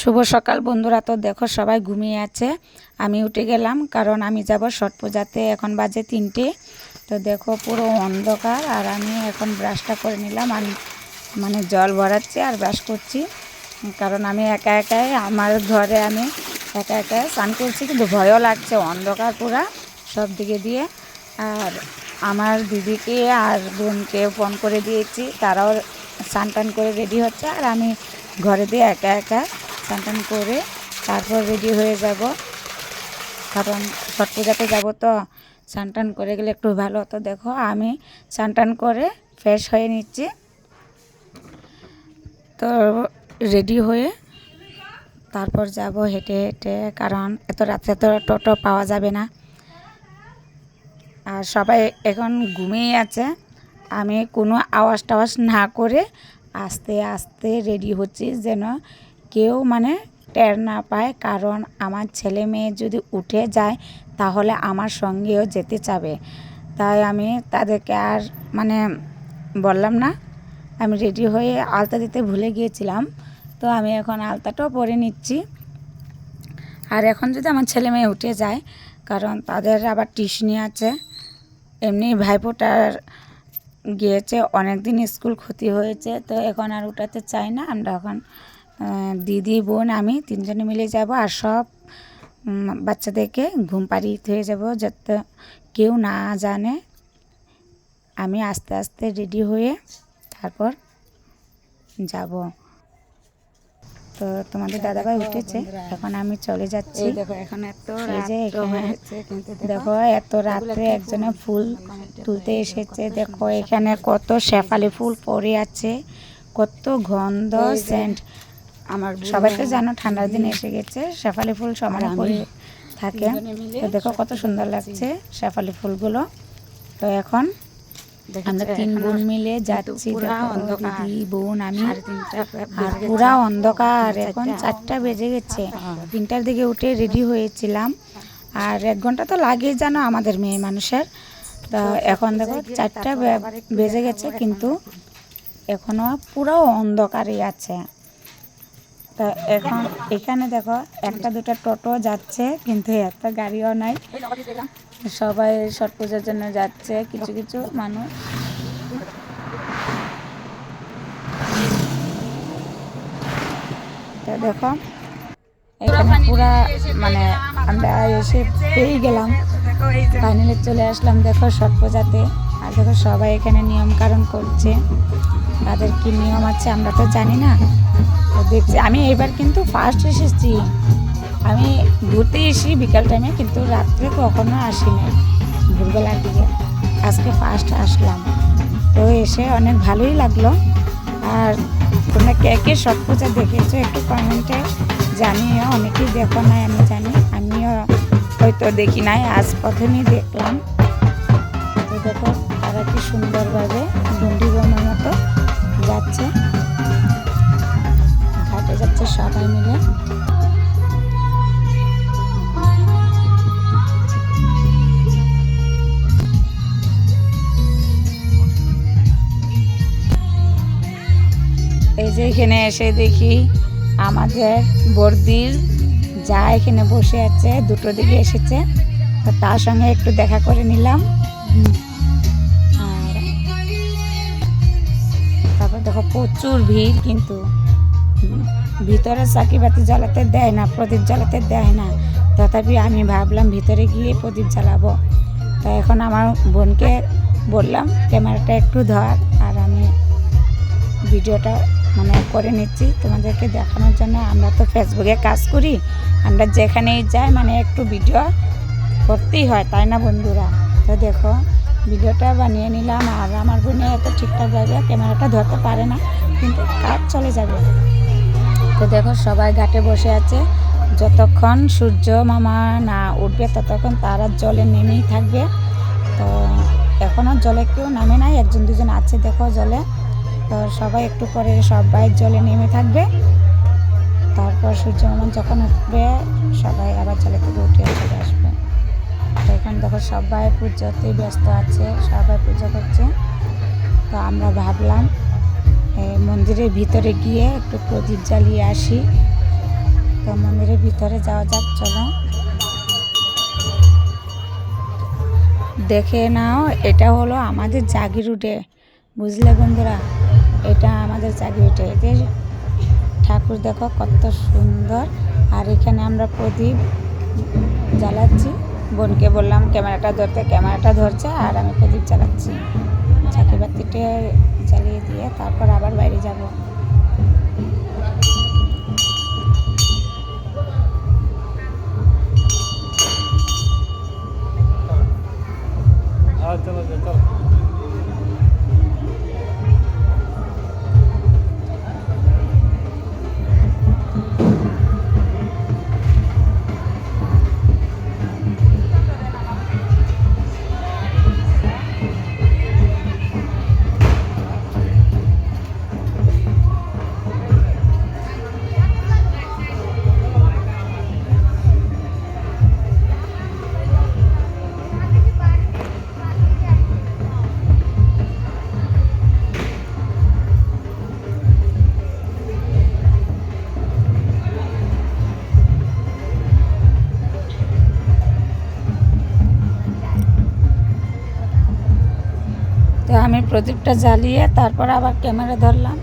শুভ সকাল বন্ধুরা। তো দেখো সবাই ঘুমিয়ে আছে। আমি উঠে গেলাম, কারণ আমি যাব ছট পূজাতে। এখন বাজে তিনটে। তো দেখো পুরো অন্ধকার, আর আমি এখন ব্রাশটা করে নিলাম। আমি মানে জল ভরাচ্ছি আর ব্রাশ করছি। কারণ আমি একা একাই, আমার ঘরে আমি একা একা স্নান করছি, কিন্তু ভয়ও লাগছে অন্ধকার পুরা সব দিকে দিয়ে। আর আমার দিদিকে আর বোনকে ফোন করে দিয়েছি, তারাও স্নান টান করে রেডি হচ্ছে। আর আমি ঘরে দিয়ে একা একা স্নান টান করে তারপর রেডি হয়ে যাব। কারণ ছট পূজাতে যাব তো স্নান টান করে গেলে একটু ভালো। হতো দেখো, আমি স্নান টান করে ফ্রেশ হয়ে নিচ্ছি। তো রেডি হয়ে তারপর যাব হেঁটে হেঁটে, কারণ এত রাত্রে তো টোটো পাওয়া যাবে না। আর সবাই এখন ঘুমিয়ে আছে। আমি কোনো আওয়াজ টাওয়াজ না করে আস্তে আস্তে রেডি হচ্ছি যেন কেউ মানে টের না পায়, কারণ আমার ছেলে মেয়ে যদি উঠে যায় তাহলে আমার সঙ্গেও যেতে চাবে। তাই আমি তাদেরকে আর মানে বললাম না, আমি রেডি হয়ে আলতা দিতে ভুলে গিয়েছিলাম। তো আমি এখন আলতাটাও পরে নিচ্ছি। আর এখন যদি আমার ছেলে মেয়ে উঠে যায়, কারণ তাদের আবার টিউশনি আছে, এমনি ভাইফোঁটার গিয়েছে অনেক দিন স্কুল ক্ষতি হয়েছে, তো এখন আর উঠাতে চাই না। আমরা এখন দিদি বোন আমি তিনজনে মিলে যাব আর সব বাচ্চাদেরকে ঘুম পাড়িয়ে হয়ে যাব যাতে কেউ না জানে। আমি আস্তে আস্তে রেডি হয়ে তারপর যাব। তো তোমাদের দাদাভাই উঠেছে। এখন আমি চলে যাচ্ছি। দেখো এখন এত যে দেখো এত রাত্রে একজনে ফুল তুলতে এসেছে। দেখো এখানে কত শেফালি ফুল পড়ে আছে কত গন্ধ সেন্ট আমার সবাই তো জানো ঠান্ডার দিন এসে গেছে। শেফালি ফুল সমান পড়ে থাকে। তো দেখো কত সুন্দর লাগছে শেফালি ফুলগুলো। তো এখন আমরা তিন বোন মিলে যাচ্ছি। দিদি বোন আমি। আর পুরা অন্ধকার। এখন চারটা। বেজে গেছে। তিনটার দিকে উঠে রেডি হয়েছিলাম। আর এক ঘণ্টা তো লাগেই জানো আমাদের মেয়ে মানুষের। তো এখন দেখো চারটা বেজে গেছে কিন্তু এখনও পুরো অন্ধকারই আছে। তা এখন এখানে দেখো, একটা দুটো টোটো যাচ্ছে, কিন্তু এত গাড়িও নাই। সবাই ছট পুজোর জন্য যাচ্ছে, কিছু কিছু মানুষ। তো দেখো, এখানে পুরা মানে আমরা এসে পেয়ে গেলাম। ফাইনালি চলে আসলাম দেখো ছট পূজাতে। আর দেখো সবাই এখানে নিয়ম কারণ করছে। তাদের কি নিয়ম আছে আমরা তো জানি না। দেখছি, আমি এবার কিন্তু ফার্স্ট এসেছি। আমি ঘুরতে এসি বিকাল টাইমে কিন্তু রাত্রে কখনো আসিনি ভোরবেলার দিকে। আজকে ফার্স্ট আসলাম। তো এসে অনেক ভালোই লাগল। আর তোমরা কে কে সব পূজা দেখেছ একটু কমেন্টে জানিও। অনেকেই দেখো নাই, আমি জানি। আমিও হয়তো দেখি নাই, আজ প্রথমেই দেখলাম। তো দেখো, তারা কি সুন্দরভাবে বোনের মতো যাচ্ছে। যাচ্ছে সবাই মিলে। এই যে এখানে এসে দেখি আমাদের বর্দির যা এখানে বসে আছে, দুটো দিকে এসেছে। তার সঙ্গে একটু দেখা করে নিলাম। আর তারপর দেখো প্রচুর ভিড় কিন্তু। ভিতরে চাকি বাতি জ্বালাতে দেয় না, প্রদীপ জ্বালাতে দেয় না। তথাপি আমি ভাবলাম ভিতরে গিয়ে প্রদীপ জ্বালাবো। তো এখন আমার বোনকে বললাম, ক্যামেরাটা একটু ধর, আর আমি ভিডিওটা মানে করে নিচ্ছি তোমাদেরকে দেখানোর জন্য। আমরা তো ফেসবুকে কাজ করি, আমরা যেখানেই যাই মানে একটু ভিডিও করতেই হয়, তাই না বন্ধুরা? তো দেখো, ভিডিওটা বানিয়ে নিলাম, আর আমার বোনে এত ঠিকঠাক জায়গায় ক্যামেরাটা ধরতে পারে না, কিন্তু কাজ চলে যাবে। তো দেখো সবাই ঘাটে বসে আছে। যতক্ষণ সূর্য মামা না উঠবে, ততক্ষণ তারা জলে নেমেই থাকবে। তো এখনও জলে কেউ নামে নাই, একজন দুজন আছে দেখো জলে। তো সবাই একটু পরে সবাই জলে নেমে থাকবে। তারপর সূর্য মামা যখন উঠবে, সবাই আবার জলে থেকে উঠে চলে আসবে। তো এখন দেখো সবাই পুজোতেই ব্যস্ত আছে, সবাই পুজো করছে। তো আমরা ভাবলাম মন্দিরের ভিতরে গিয়ে একটু প্রদীপ জ্বালিয়ে আসি। তো মন্দিরের ভিতরে যাওয়া যাক, চলো। দেখে নাও, এটা হলো আমাদের জাগিরুটে বুঝলে বন্ধুরা? এটা আমাদের জাগিরুটে এদের ঠাকুর দেখো কত সুন্দর। আর এখানে আমরা প্রদীপ জ্বালাচ্ছি। বোনকে বললাম, ক্যামেরাটা ধরতে, ক্যামেরাটা ধরছে, আর আমি প্রদীপ জ্বালাচ্ছি। চাকি বাতিটা चालिए दिए तपर आर बहरे जाब প্রদীপটা জ্বালিয়ে তারপর আবার ক্যামেরা ধরলাম।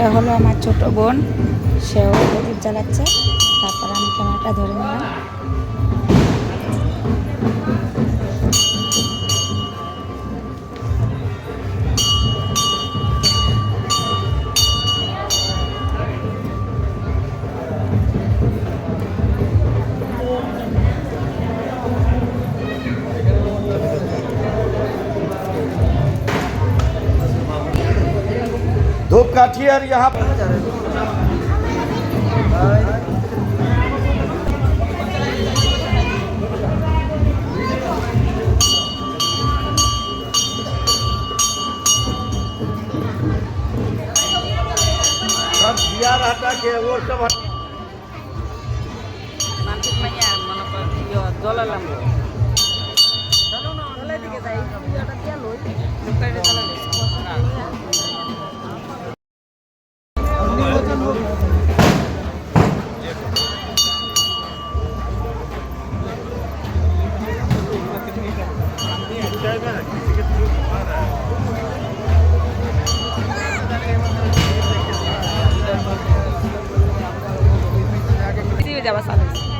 এটা হলো আমার ছোট বোন সেও প্রদীপ জ্বালাচ্ছে। তারপর আমি ক্যামেরাটা ধরে নিলাম। धूपकाठी और यहाँ सब दिया रहता के वो सब हट- মানসিক মাইয়া মনে কর ইয়ে জ্বলালাম জ্বলাই দিকে যাই দিয়ে যাবা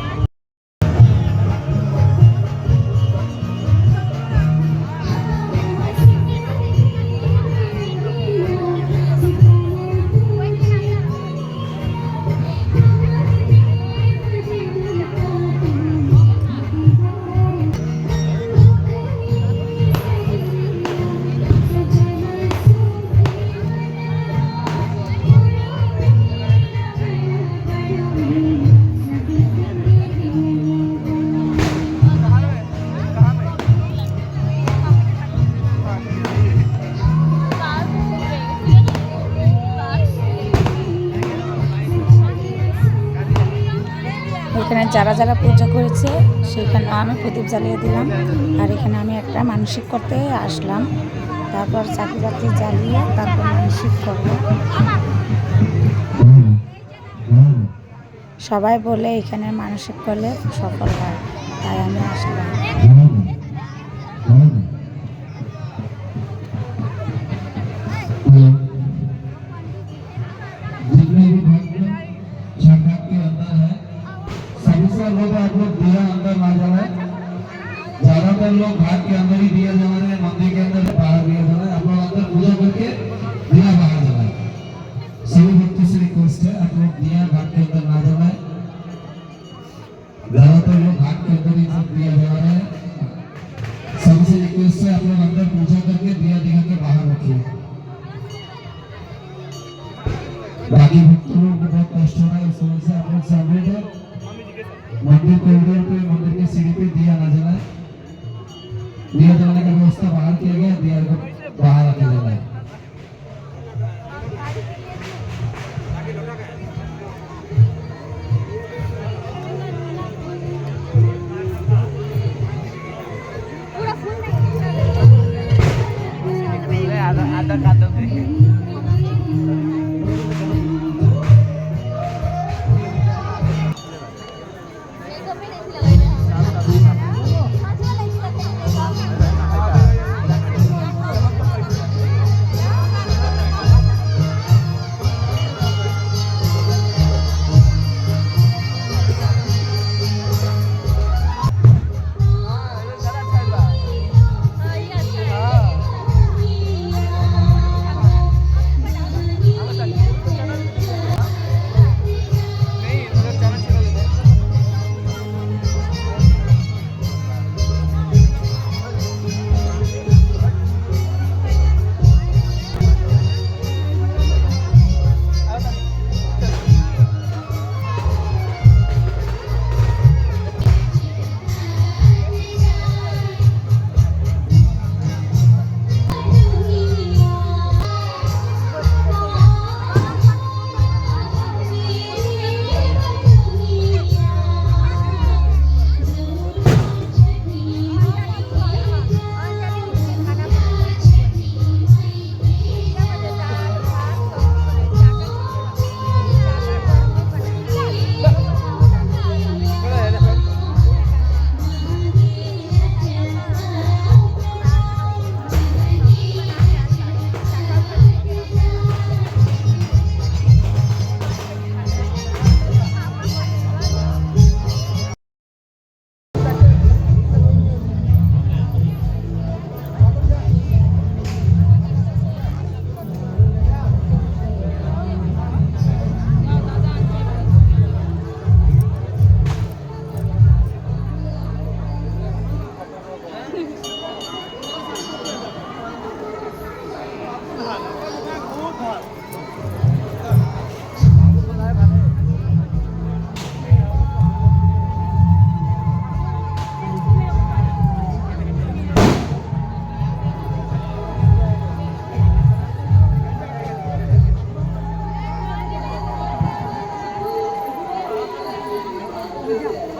এখানে যারা যারা পূজা করেছে, সেখানে আমি প্রদীপ জ্বালিয়ে দিলাম। আর এখানে আমি একটা মানসিক করতে আসলাম। তারপর চাকরি বাকরি জ্বালিয়ে তারপর মানসিক করব সবাই বলে এখানে মানসিক করলে সফল হয়। তাই আমি আসলাম। लोग आप लोग दिया अंदर ना जाए ज़्यादातर लोग घाट के अंदर ही दिया जला रहे हैं, मंदिर के अंदर बाहर दिया जला रहे हैं। आप लोग अंदर पूजा करके दिया बाहर जलाए सभी भक्तों से रिक्वेस्ट है आप लोग दिया घाट के अंदर ना जलाए ज़्यादातर लोग घाट के अंदर ही दिया जला रहे हैं। सबसे रिक्वेस्ट है आप लोग अंदर Yeah.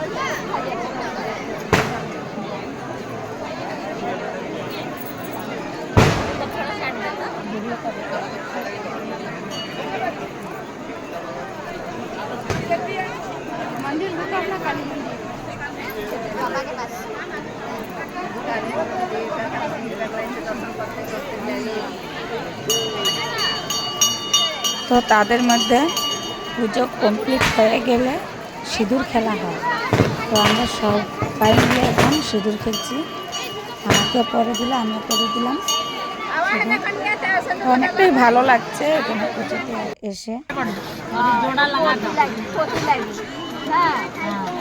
তো তাদের মধ্যে পুজো কমপ্লিট হয়ে গেলে সিঁদুর খেলা হয়। তো আমরা সবাই মিলে এখন সিঁদুর খেলছি। আমাকে পরে দিলে, আমিও পরে দিলাম। অনেকটাই ভালো লাগছে এখানে পুজোতে এসে। হয়ে।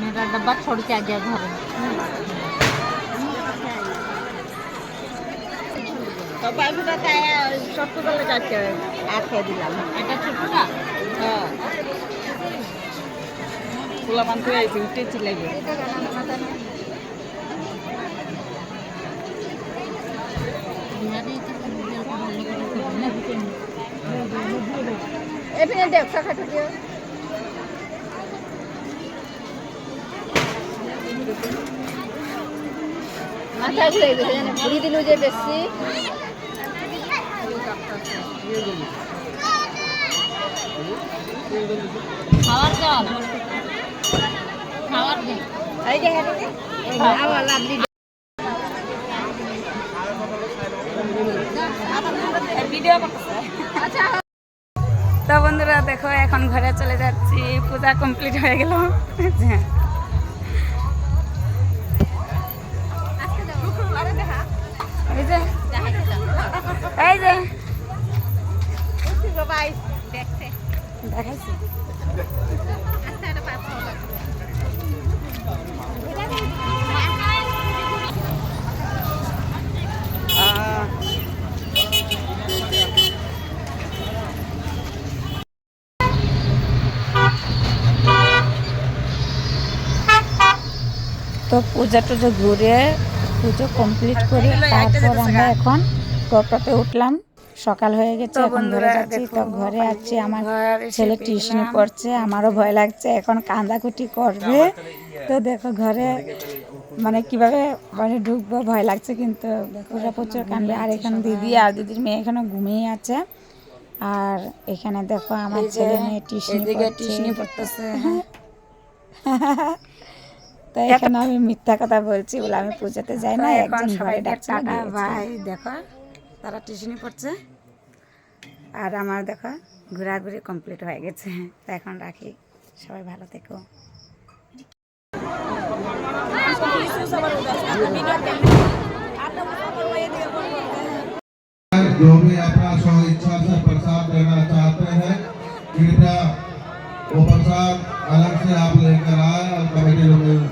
मेरा डब्बा छोड़ के आ गया घर তো বাইকটা তাই সত্য করলে যাচ্ছে আর খেয়ে দিলাম এটা ছোটটা হ্যাঁ পোলা পান করে আইছি উঠেছি লাগে এখানে দেখ শাখা থেকে মাথা ঘুরে গেছে জানে ঘুরি দিল যে বেশি। খাওয়ার জল খাওয়ার জল এই যে হ্যাঁ আবার লাভলি পূজা কমপ্লিট হয়ে গেল। হ্যাঁ। এই যে। এই যে। দেখাইছি। পূজা টুজো ঘুরে পুজো কমপ্লিট করে তারপর আমরা এখন টোটোতে উঠলাম। সকাল হয়ে গেছে এখন ঘরে যাচ্ছি তো ঘরে আছি আমার ছেলে টিউশনি পড়ছে আমারও ভয় লাগছে এখন কান্দাকুটি করবে। তো দেখো ঘরে মানে কীভাবে মানে ঢুকবো ভয় লাগছে কিন্তু পুরো প্রচুর কান্দবে আর এখানে দিদি আর দিদির মেয়ে এখানে ঘুমিয়ে আছে। আর এখানে দেখো আমার ছেলে মেয়ে টিউশনি পড়তেছে। তো এখানে আমি মিথ্যা কথা বলছি বলে আমি পুজোতে যাই না একজন ঘরে ডাকছিল ভাই দেখো তারা টিউশনি পড়ছে আর আমার দেখো ঘোরাঘুরি কমপ্লিট হয়ে গেছে তো এখন রাখি সবাই ভালো থেকো जो भी अपना स्व इच्छा से प्रसाद देना चाहते हैं कृपया वो प्रसाद अलग से आप लेकर आए और कमेटी में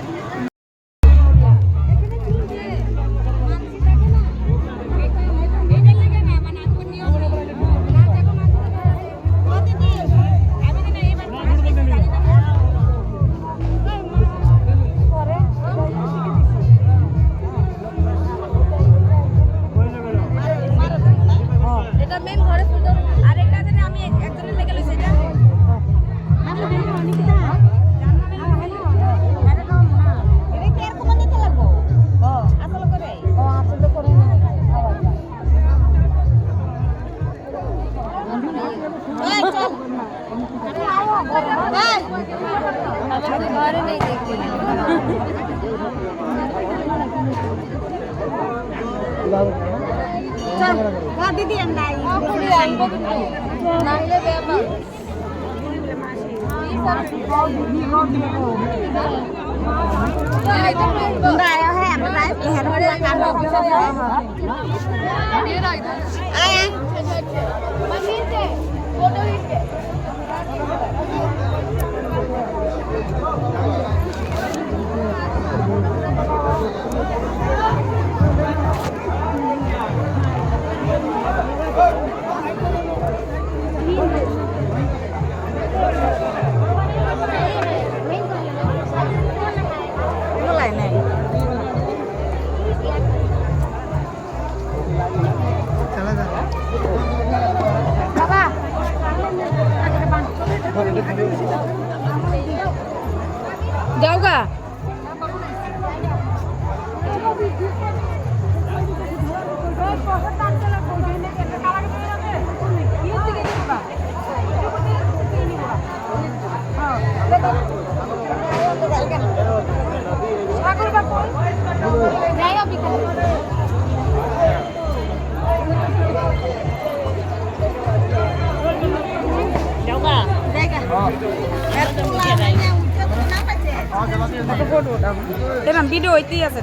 হরে কানো এরকম ভিডিও হইতেই আছে